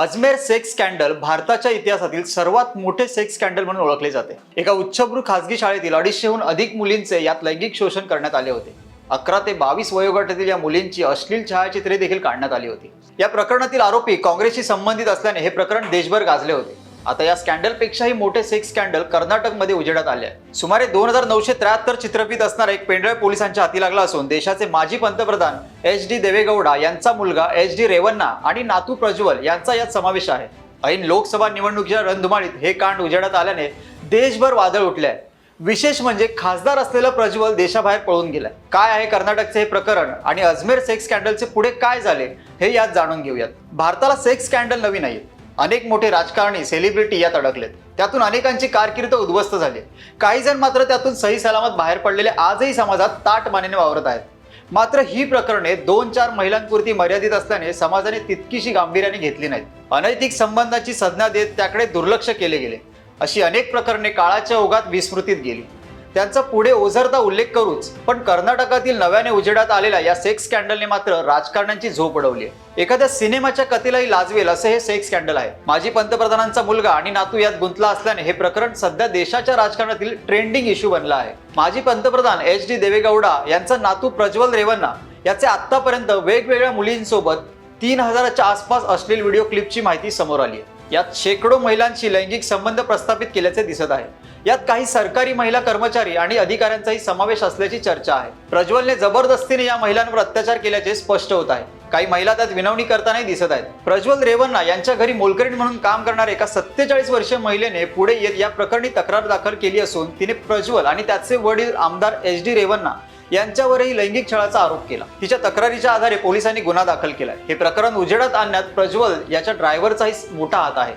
Ajmer sex scandal भारताच्या इतिहासातील सर्वात मोठे सेक्स स्कॅन्डल म्हणून ओळखले जाते. एका उच्चभ्रू खासगी शाळेतील अडीचशेहून अधिक मुलींचे यात लैंगिक शोषण करण्यात आले होते. अकरा ते बावीस वयोगटातील या मुलींची अश्लील छायाचित्रे देखील काढण्यात आली होती. या प्रकरणातील आरोपी काँग्रेसशी संबंधित असल्याने हे प्रकरण देशभर गाजले होते. आता या स्कॅन्डलपेक्षाही मोठे सेक्स स्कॅन्डल कर्नाटकमध्ये उजेडात आले आहे सुमारे दोन हजार नऊशे त्र्याहत्तर चित्रफित असणारा एक पेंढळ पोलिसांच्या हाती लागला असून देशाचे माजी पंतप्रधान एच डी देवेगौडा यांचा मुलगा एच डी रेवन्ना आणि नातू प्रज्वल यांचा यात समावेश आहे. ऐन लोकसभा निवडणुकीच्या रणधुमाळीत हे कांड उजेडात आल्याने देशभर वादळ उठले आहे विशेष म्हणजे खासदार असलेला प्रज्वल देशाबाहेर पळून गेलाय. काय आहे कर्नाटकचे हे प्रकरण आणि अजमेर सेक्स स्कॅन्डलचे पुढे काय झाले हे यात जाणून घेऊयात. भारताला सेक्स स्कॅन्डल नवीन आहे. अनेक मोठे राजकारणी सेलिब्रिटी यात अडकलेत. त्यातून अनेकांची कारकीर्द उद्ध्वस्त झाली. काही जण मात्र त्यातून सही सलामत बाहेर पडलेले आजही समाजात ताट मानेने वावरत आहेत. मात्र ही प्रकरणे दोन चार महिलांपुरती मर्यादित असल्याने समाजाने तितकीशी गांभीर्याने घेतली नाहीत. अनैतिक संबंधाची संज्ञा देत त्याकडे दुर्लक्ष केले गेले. अशी अनेक प्रकरणे काळाच्या ओघात विस्मृतीत गेली. त्यांचा पुढे ओझरता उल्लेख करूच. पण कर्नाटकातील नव्याने उजेडात आलेल्या या सेक्स स्कॅन्डलने मात्र राजकारण्यांची झोप उडवली आहे. एखाद्या सिनेमाच्या कथेलाही लाजवेल असे हे सेक्स स्कॅन्डल आहे. माजी पंतप्रधानांचा मुलगा आणि नातू यात गुंतला असल्याने हे प्रकरण सध्या देशाच्या राजकारणातील ट्रेंडिंग इश्यू बनला आहे. माजी पंतप्रधान एच डी देवेगौडा यांचा नातू प्रज्वल रेवन्ना याचे आतापर्यंत वेगवेगळ्या मुलींसोबत तीन हजाराच्या आसपास असलेली व्हिडिओ क्लिपची माहिती समोर आली आहे. यात शेकडो महिलांशी लैंगिक संबंध प्रस्थापित केल्याचे दिसत आहे. यात काही सरकारी महिला कर्मचारी आणि अधिकाऱ्यांचाही समावेश असल्याची चर्चा आहे. प्रज्वलने जबरदस्तीने या महिलांवर अत्याचार केल्याचे स्पष्ट होत आहे. काही महिला त्यात विनवणी करतानाही दिसत आहेत. प्रज्वल रेवन्ना यांच्या घरी मोलकरीण म्हणून काम करणाऱ्या एका सत्तेचाळीस वर्षीय महिलेने पुढे येत या प्रकरणी तक्रार दाखल केली असून तिने प्रज्वल आणि त्याचे वडील आमदार एच डी रेवन्ना यांच्यावरही लैंगिक छळाचा आरोप केला. तिच्या तक्रारीच्या आधारे पोलिसांनी गुन्हा दाखल केलाय हे प्रकरण उजेडात आणण्यात प्रज्वल याच्या ड्रायव्हरचाही मोठा हात आहे.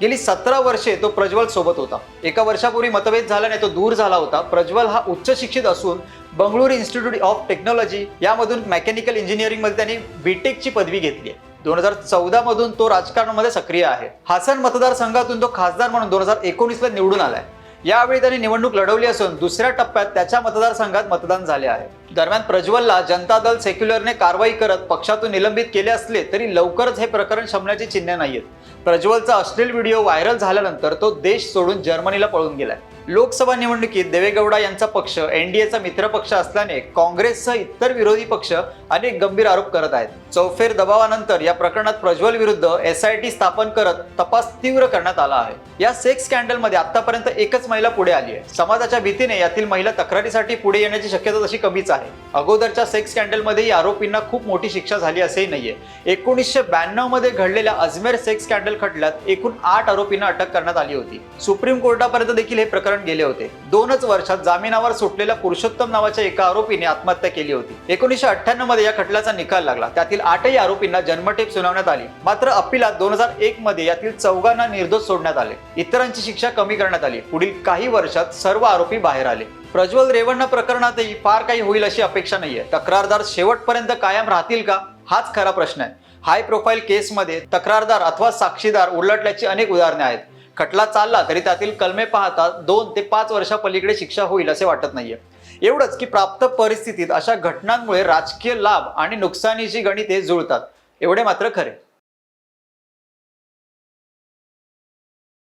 गेली सतरा वर्षे तो प्रज्वल सोबत होता. एका वर्षापूर्वी मतभेद झाल्याने तो दूर झाला होता. प्रज्वल हा उच्च शिक्षित असून बंगळुरू इन्स्टिट्यूट ऑफ टेक्नॉलॉजी यामधून मेकॅनिकल इंजिनिअरिंगमध्ये त्यांनी बीटेकची पदवी घेतली आहे. दोन हजार चौदा मधून तो राजकारणामध्ये सक्रिय आहे. हासन मतदारसंघातून तो खासदार म्हणून दोन हजार एकोणीसला निवडून आलाय. यावेळी त्यांनी निवडणूक लढवली असून दुसऱ्या टप्प्यात त्याच्या मतदारसंघात मतदान झाले आहे. दरम्यान प्रज्वलला जनता दल सेक्युलरने कारवाई करत पक्षातून निलंबित केले असले तरी लवकरच हे प्रकरण शमण्याची चिन्हे नाहीयेत. प्रज्वलचा अश्लील व्हिडिओ व्हायरल झाल्यानंतर तो देश सोडून जर्मनीला पळून गेलाय. लोकसभा निवडणुकीत देवेगौडा यांचा पक्ष एनडीएचा मित्रपक्ष असल्याने काँग्रेससह इतर विरोधी पक्ष अनेक गंभीर आरोप करत आहेत. चौफेर दबावानंतर या प्रकरणात प्रज्वल विरुद्ध एस आय टी स्थापन करत तपास तीव्र करण्यात आला आहे. या सेक्स स्कॅन्डलमध्ये आतापर्यंत एकच महिला पुढे आली आहे. समाजाच्या भीतीने यातील महिला तक्रारीसाठी पुढे येण्याची शक्यता तशी कमीच आहे. अगोदरच्या सेक्स स्कॅन्डलमध्येही आरोपींना खूप मोठी शिक्षा झाली असेही नाहीये. एकोणीसशे ब्याण्णवमध्ये घडलेल्या अजमेर सेक्स स्कॅन्डल खटल्यात एकूण आठ आरोपींना अटक करण्यात आली होती. सुप्रीम कोर्टापर्यंत देखील हे प्रकरण गेले होते. दोनच वर्षात जामिनावर सुटलेल्या पुरुषोत्तम नावाच्या एका आरोपीने आत्महत्या केली होती. एकोणीसशे अठ्ठ्याण्णवमध्ये या खटल्याचा निकाल लागला. त्यातील आठही आरोपींना जन्मठेप सुनावण्यात आली. मात्र अपिलात दोन हजार एक मध्ये यातील चौघांना निर्दोष सोडण्यात आले. इतरांची शिक्षा कमी करण्यात आली. पुढील काही वर्षात सर्व आरोपी बाहेर आले. प्रज्वल रेवण्णा प्रकरणातही फार काही होईल अशी अपेक्षा नाहीये. तक्रारदार शेवटपर्यंत कायम राहतील का? हाच खरा प्रश्न आहे. हाय प्रोफाईल केसमध्ये तक्रारदार अथवा साक्षीदार उलटल्याची अनेक उदाहरणे आहेत. खटला चालला तरी त्यातील कलमे पाहता दोन ते पाच वर्षापलीकडे शिक्षा होईल असे वाटत नाहीये. एवढंच की प्राप्त परिस्थितीत अशा घटनांमुळे राजकीय लाभ आणि नुकसानीची गणिते जुळतात. एवढे मात्र खरे.